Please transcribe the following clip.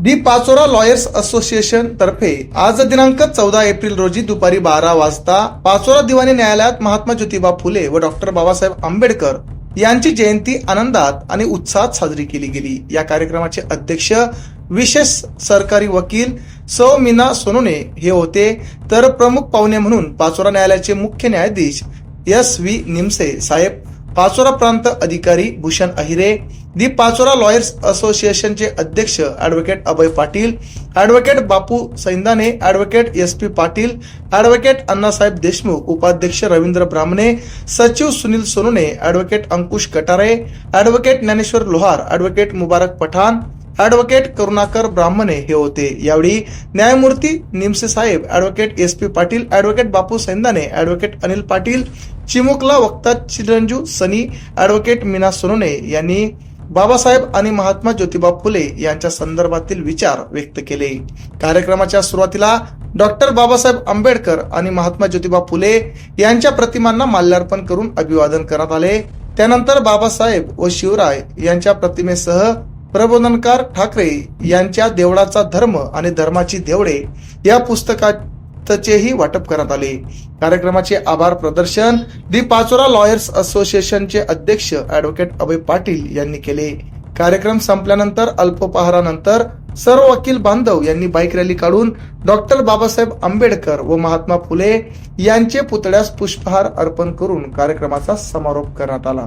दी Pachora lawyers association तर्फे आज दिनांक चौदा एप्रिल रोजी दुपारी बारा वाजता पाचोरा दिवाणी न्यायालयात महात्मा ज्योतिबा फुले व डॉक्टर बाबासाहेब आंबेडकर यांची जयंती आनंदात आणि उत्साहात साजरी केली गेली. या कार्यक्रमाचे अध्यक्ष विशेष सरकारी वकील सौ मीना सोनोने हे होते. तर प्रमुख पाहुणे म्हणून पाचोरा न्यायालयाचे मुख्य न्यायाधीश एस व्ही निमसे साहेब पाचोरा प्रांत अधिकारी भूषण अहिरे दी पाचोरा लॉयर्स असोसिएशनचे अध्यक्ष advocate Abhay Patil advocate Bapu Saindane advocate S P Patil advocate Annasaheb Deshmukh उपाध्यक्ष रवींद्र ब्राह्मणे सचिव Sunil Sonune advocate Ankush Katare advocate Dnyaneshwar Lohar advocate Mubarak Pathan advocate Karunakar Brahmane हे होते. यावेळी न्यायमूर्ती निमसे साहेब advocate S P Patil advocate Bapu Saindane advocate Anil Patil चिमुकला वक्ता चिरंजू Sunny advocate Meena Sonone यांनी बाबासाहेब आणि महात्मा ज्योतिबा फुले यांच्या संदर्भातील विचार व्यक्त केले. कार्यक्रमाच्या सुरुवातीला डॉक्टर बाबासाहेब आंबेडकर आणि महात्मा ज्योतिबा फुले यांच्या प्रतिमांना माल्यार्पण करून अभिवादन करण्यात आले. त्यानंतर बाबासाहेब व शिवराय यांच्या प्रतिमेसह प्रबोधनकार ठाकरे यांच्या देवळाचा धर्म आणि धर्माची देवळे या पुस्तकाचेही वाटप करण्यात आले. कार्यक्रमाचे आभार प्रदर्शन दी पाचोरा लॉयर्स असोसिएशनचे अध्यक्ष ऍडव्होकेट अभय पाटील यांनी केले. कार्यक्रम संपल्यानंतर अल्पोपहारानंतर सर्व वकील बांधव यांनी बाईक रॅली काढून डॉक्टर बाबासाहेब आंबेडकर व महात्मा फुले यांचे पुतळ्यास पुष्पहार अर्पण करून कार्यक्रमाचा समारोप करण्यात आला.